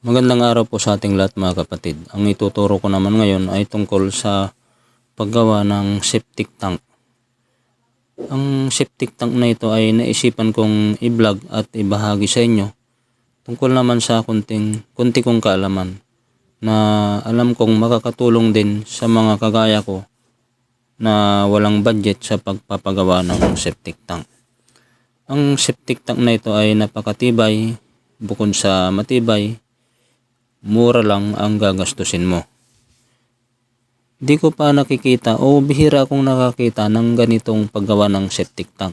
Magandang araw po sa ating lahat mga kapatid. Ang ituturo ko naman ngayon ay tungkol sa paggawa ng septic tank. Ang septic tank na ito ay naisipan kong i-vlog at ibahagi sa inyo tungkol naman sa kunting, kunti kong kaalaman na alam kong makakatulong din sa mga kagaya ko na walang budget sa pagpapagawa ng septic tank. Ang septic tank na ito ay napakatibay, bukod sa matibay, mura lang ang gagastusin mo. Di ko pa nakikita o bihira akong nakakita ng ganitong paggawa ng septic tank.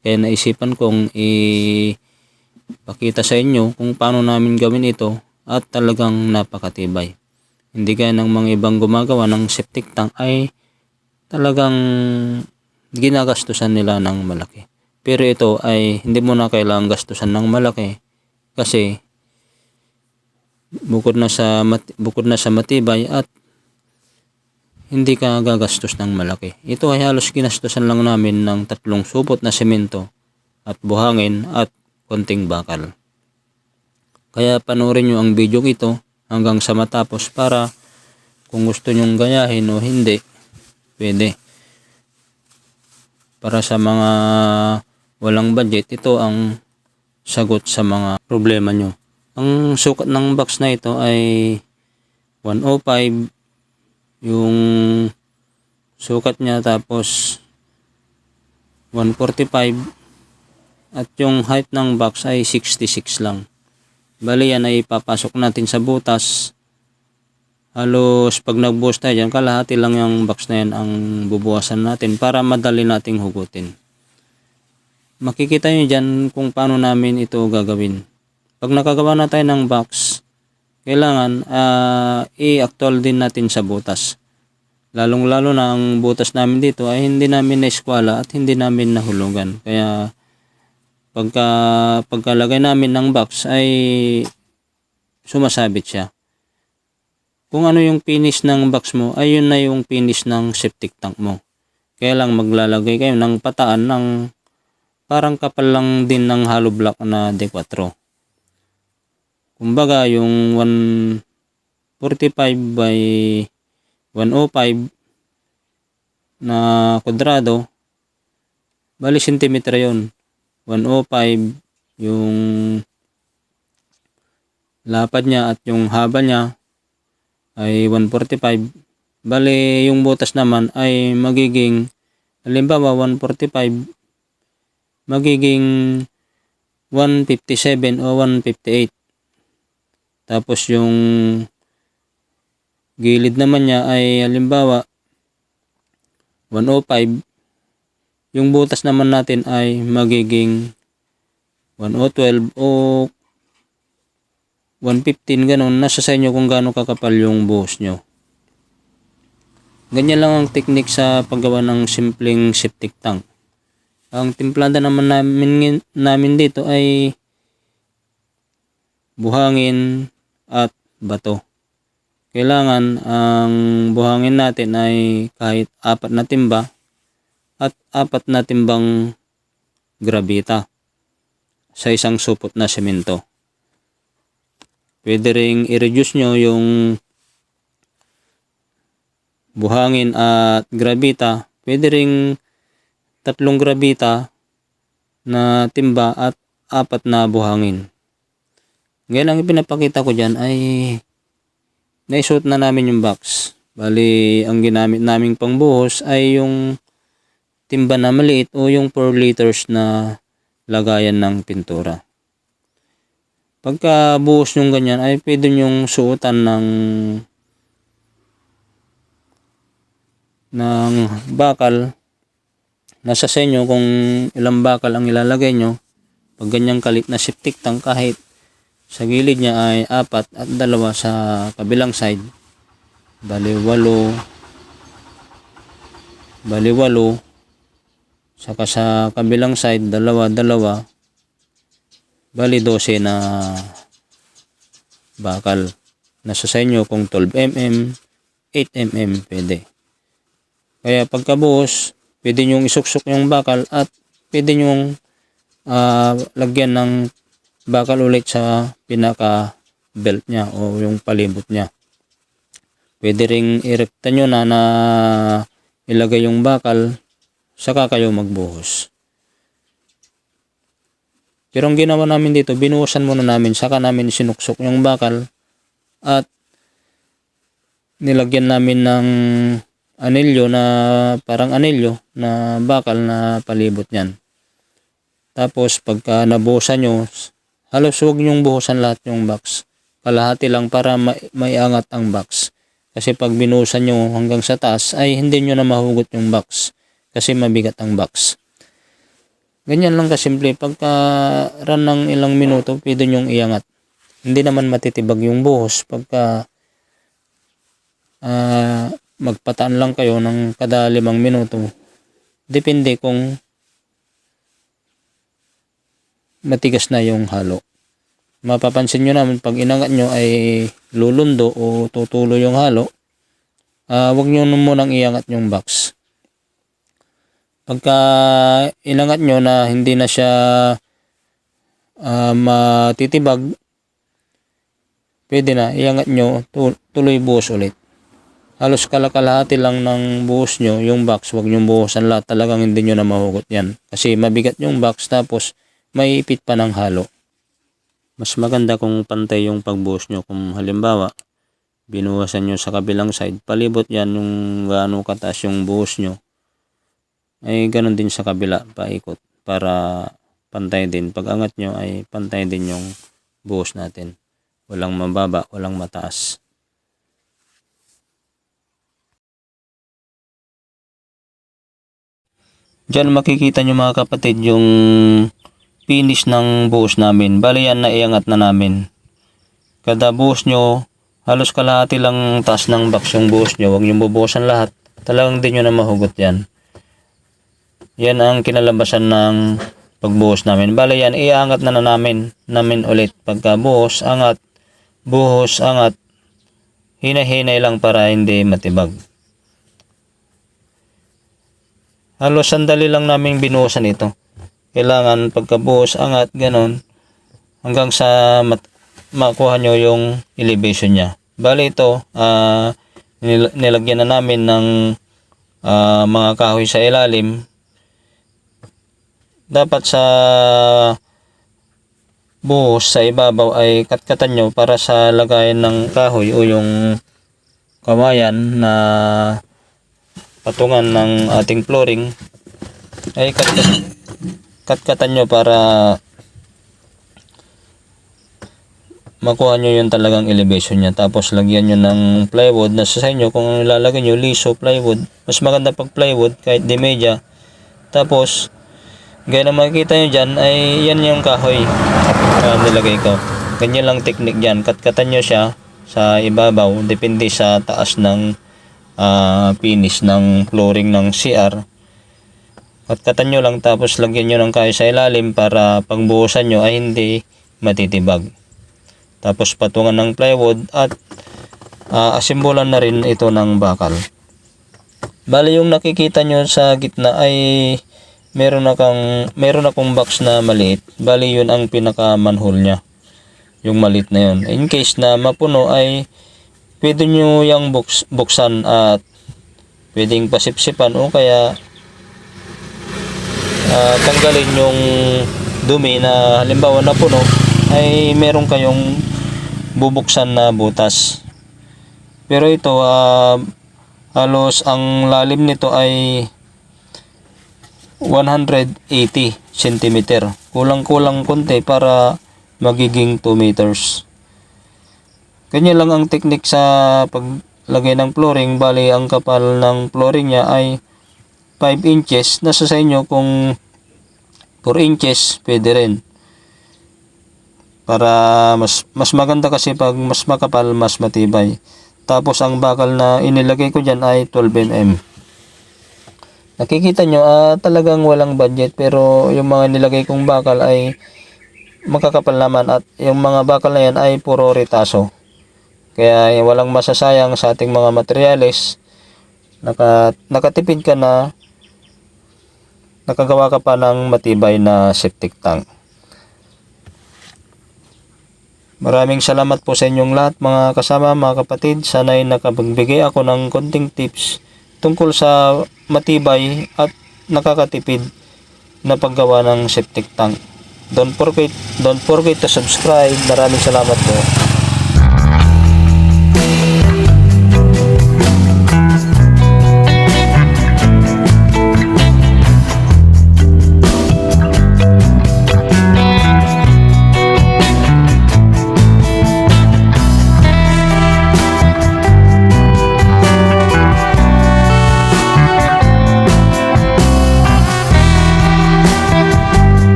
Kaya naisipan kong ipakita sa inyo kung paano namin gawin ito at talagang napakatibay. Hindi kaya ng mga ibang gumagawa ng septic tank ay talagang ginagastusan nila ng malaki. Pero ito ay hindi mo na kailangang gastusan ng malaki kasi bukod na sa mat- bukod na sa matibay at hindi ka gagastos ng malaki. Ito ay halos ginastusan lang namin ng tatlong supot na semento at buhangin at konting bakal. Kaya panoorin nyo ang video ito hanggang sa matapos para kung gusto nyong gayahin o hindi, pwede. Para sa mga walang budget, ito ang sagot sa mga problema nyo. Ang sukat ng box na ito ay 105 yung sukat niya tapos 145 at yung height ng box ay 66 lang. Bali yan ay papasok natin sa butas. Halos pag nagbuhos tayo dyan, kalahati lang yung box na yan ang bubuwasan natin para madali nating hugutin. Makikita nyo dyan kung paano namin ito gagawin. Pag nakagawa na tayo ng box, kailangan ah, i-actual din natin sa butas. Lalong lalo na ang butas namin dito ay hindi namin na-eskwala at hindi namin nahulugan. Kaya pagka pagkalagay namin ng box ay sumasabit siya. Kung ano yung finish ng box mo, ay yun na yung finish ng septic tank mo. Kaya lang maglalagay kayo ng pataan ng parang kapal lang din ng hollow block na D4. Kumbaga yung 145 by 105 na kwadrado, bali sentimeter yon 105 yung lapad niya at yung haba niya ay 145. Bali yung butas naman ay magiging halimbawa 145 magiging 157 o 158. Tapos yung gilid naman niya ay halimbawa 105 yung butas naman natin ay magiging 1012 o 115 ganun. Nasa sa inyo kung gaano kakapal yung buhos nyo. Ganyan lang ang technique sa paggawa ng simpleng septic tank. Ang timplada naman namin, namin dito ay buhangin at bato. Kailangan ang buhangin natin ay kahit apat na timba at apat na timbang grabita sa isang supot na semento. Pwede ring i-reduce nyo yung buhangin at grabita. Pwede ring tatlong grabita na timba at apat na buhangin. Ngayon ang ipinapakita ko dyan ay naisuot na namin yung box. Bali, ang ginamit naming pangbuhos ay yung timba na maliit o yung 4 liters na lagayan ng pintura. Pagka buhos yung ganyan ay pwede nyong suotan ng ng bakal nasa sa inyo kung ilang bakal ang ilalagay nyo pag ganyang kalit na septic tank kahit sa gilid niya ay apat at dalawa sa kabilang side. Bali walo. Bali walo. Saka sa kabilang side dalawa dalawa. Bali 12 na bakal. Nasa sa inyo kung 12 mm 8 mm pwede. Kaya pagkabuhos pwede nyong isuksok yung bakal at pwede nyong ah, lagyan ng bakal ulit sa pinaka belt niya o yung palibot niya. Pwede ring irekta nyo na na ilagay yung bakal saka kayo magbuhos. Pero ang ginawa namin dito, binuhusan muna namin, saka namin sinuksok yung bakal at nilagyan namin ng anilyo na parang anilyo na bakal na palibot niyan. Tapos pagka nabuhusan nyo, halos huwag nyong buhusan lahat yung box. Kalahati lang para ma- maiangat ang box. Kasi pag binuhusan nyo hanggang sa taas ay hindi nyo na mahugot yung box. Kasi mabigat ang box. Ganyan lang kasimple. Pagka run ng ilang minuto, pwede nyong iangat. Hindi naman matitibag yung buhos pagka ah, magpataan lang kayo ng kada limang minuto. Depende kung matigas na yung halo. Mapapansin nyo naman pag inangat nyo ay lulundo o tutulo yung halo, ah wag nyo munang iangat yung box. Pagka inangat nyo na hindi na siya ah, matitibag, pwede na, iangat nyo, tu- tuloy buhos ulit. Halos kalakalahati lang ng buhos nyo, yung box, wag nyo buhosan lahat, talagang hindi nyo na mahugot yan. Kasi mabigat yung box, tapos may ipit pa ng halo. Mas maganda kung pantay yung pagbuhos nyo. Kung halimbawa, binuhasan nyo sa kabilang side, palibot yan yung gaano kataas yung buhos nyo. Ay ganun din sa kabila, paikot, para pantay din. Pag angat nyo ay pantay din yung buhos natin. Walang mababa, walang mataas. Diyan makikita nyo mga kapatid yung finish ng buhos namin. Bali yan naiangat na namin. Kada buhos nyo, halos kalahati lang taas ng box yung buhos nyo. Huwag nyo bubuhusan lahat. Talagang di nyo na mahugot yan. Yan ang kinalabasan ng pagbuhos namin. Bali yan, iangat na na namin, namin ulit. Pagka buhos, angat, buhos, angat. Hinahinay lang para hindi matibag. Halos sandali lang namin binuhusan ito. Kailangan pagkabuhos, angat, ganon. Hanggang sa mat- makuha nyo yung elevation niya. Bali ito, ah, nil- nilagyan na namin ng ah, mga kahoy sa ilalim. Dapat sa buhos sa ibabaw ay katkatan nyo para sa lagayan ng kahoy o yung kawayan na patungan ng ating flooring ay kat katkatan nyo para makuha nyo yung talagang elevation niya. Tapos lagyan nyo ng plywood na sa inyo. Kung ilalagay nyo liso plywood. Mas maganda pag plywood kahit di media. Tapos gaya na makikita nyo dyan ay yan yung kahoy na nilagay ko. Ganyan lang technique dyan. Katkatan nyo siya sa ibabaw depende sa taas ng ah, finish ng flooring ng CR katkatan nyo lang tapos lagyan nyo ng kahoy sa ilalim para pagbuhusan nyo ay hindi matitibag tapos patungan ng plywood at ah, asimbolan na rin ito ng bakal. Bali yung nakikita nyo sa gitna ay meron na kang meron akong box na maliit. Bali yun ang pinaka manhole niya. Yung maliit na yun. In case na mapuno ay pwede nyo yung buks, buksan at pwedeng pasipsipan o kaya ah, tanggalin yung dumi na halimbawa na puno ay meron kayong bubuksan na butas. Pero ito ah, halos ang lalim nito ay 180 cm. Kulang-kulang konti para magiging 2 meters. Ganyan lang ang technique sa paglagay ng flooring. Bali, ang kapal ng flooring niya ay 5 inches. Nasa sa inyo kung 4 inches, pwede rin. Para mas mas maganda kasi pag mas makapal, mas matibay. Tapos ang bakal na inilagay ko dyan ay 12 mm. Nakikita nyo, ah, talagang walang budget pero yung mga nilagay kong bakal ay makakapal naman at yung mga bakal na yan ay puro ritaso. Kaya eh, walang masasayang sa ating mga materyales. Naka, nakatipid ka na nakagawa ka pa ng matibay na septic tank. Maraming salamat po sa inyong lahat mga kasama, mga kapatid. Sana'y nakapagbigay ako ng konting tips tungkol sa matibay at nakakatipid na paggawa ng septic tank. Don't forget, don't forget to subscribe. Maraming salamat po.